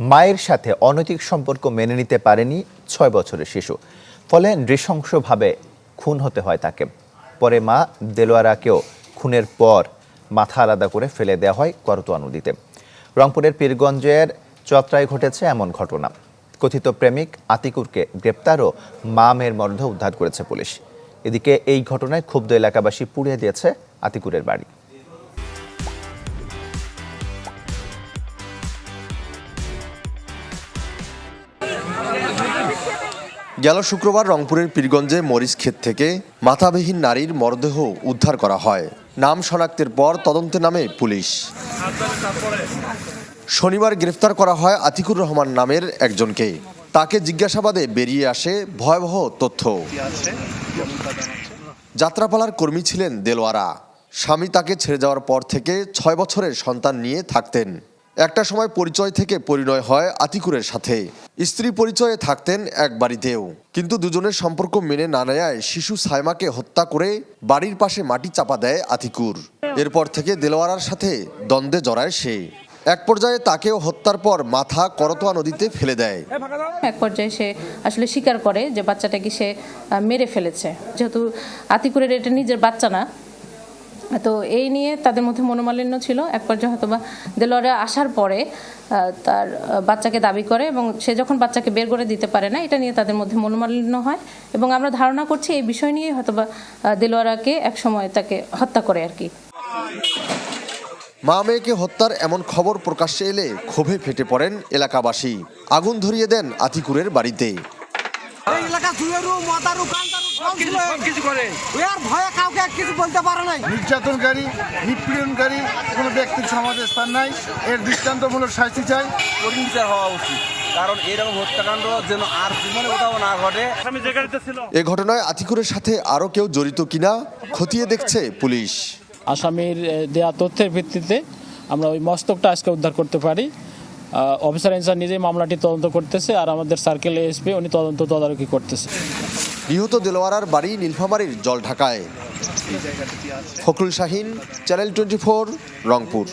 মায়ের সাথে অনৈতিক সম্পর্ক মেনে নিতে পারেনি ছয় বছরের শিশু। ফলে নৃশংসভাবে খুন হতে হয় তাকে। পরে মা দেলোয়ারাকেও খুনের পর মাথা আলাদা করে ফেলে দেওয়া হয় করতোয়া নদীতে। রংপুরের পীরগঞ্জের চত্রায় ঘটেছে এমন ঘটনা। কথিত প্রেমিক আতিকুরকে গ্রেপ্তার ও মা মেয়ের মরদেহ উদ্ধার করেছে পুলিশ। এদিকে এই ঘটনায় ক্ষুব্ধ এলাকাবাসী পুড়িয়ে দিয়েছে আতিকুরের বাড়ি। গেল শুক্রবার রংপুরের পীরগঞ্জে মরিচ ক্ষেত থেকে মাথাবিহীন নারীর মরদেহ উদ্ধার করা হয়। নাম শনাক্তের পর তদন্তে নামে পুলিশ। শনিবার গ্রেফতার করা হয় আতিকুর রহমান নামের একজনকে। তাকে জিজ্ঞাসাবাদে বেরিয়ে আসে ভয়াবহ তথ্য। যাত্রাপালার কর্মী ছিলেন দেলোয়ারা। স্বামী তাকে ছেড়ে যাওয়ার পর থেকে ছয় বছরের সন্তান নিয়ে থাকতেন। একটা সময় পরিচয় থেকে পরিণয় হয় আতিকুরের সাথে স্ত্রী পরিচয়ে থাকতেন এক বাড়িতেও। কিন্তু দুজনের সম্পর্ক মেনে না নেয় শিশু সাইমাকে হত্যা করে বাড়ির পাশে মাটি চাপা দেয় আতিকুর। এরপর থেকে দেলোয়ারার সাথে দ্বন্দ্বে জড়ায় সে। এক পর্যায়ে তাকেও হত্যার পর মাথা করতোয়া নদীতে ফেলে দেয়। এক পর্যায়ে সে আসলে স্বীকার করে যে বাচ্চাটাকে সে মেরে ফেলেছে। যেহেতু আতিকুরের এটা নিজের বাচ্চা না তো এই নিয়ে তাদের মধ্যে মনোমালিন্য ছিল। এক পর্যায়ে হয়তো বা দেলোয়ারে আসার পরে তার বাচ্চাকে দাবি করে এবং সে যখন বাচ্চাকে বের করে দিতে পারে না এটা নিয়ে তাদের মধ্যে মনোমালিন্য হয় এবং আমরা ধারণা করছি এই বিষয় নিয়ে হয়তো বা দেলোয়ারাকে এক সময় তাকে হত্যা করে আর কি। মা মেয়েকে হত্যার এমন খবর প্রকাশ্যে এলে ক্ষোভে ফেটে পড়েন এলাকাবাসী। আগুন ধরিয়ে দেন আতিকুরের বাড়িতে। এলাকা চুয়েরু মাতারু কান্তারু সব ছিল কিছু করে। এর ভয়ে কাউকে কিছু বলতে পারে নাই। নির্যাতনকারী নিপীড়নকারী কোনো ব্যক্তির সমাজে স্থান নাই। এর দৃষ্টান্তমূলক শাস্তি চাই। কঠিন বিচার হওয়া উচিত। কারণ এরকম হত্যাকাণ্ড যেন আর জীবনে কোথাও না ঘটে। এ ঘটনায় আতিকুরের সাথে আরও কেউ জড়িত কিনা খতিয়ে দেখছে পুলিশ। আসামির দেয়া তথ্যের ভিত্তিতে আমরা ওই মস্তকটা আজকে উদ্ধার করতে পারি। অফিসার ইনচার্জ নিজেই মামলাটি তদন্ত করতেছে আর আমাদের সার্কেল এসপি উনি তদন্ত তদারকি করতেছে। নিহত দেলোয়ারার বাড়ি নীলফামারীর জল ঢাকায় ফখরুল শাহিন চ্যানেল টোয়েন্টি রংপুর।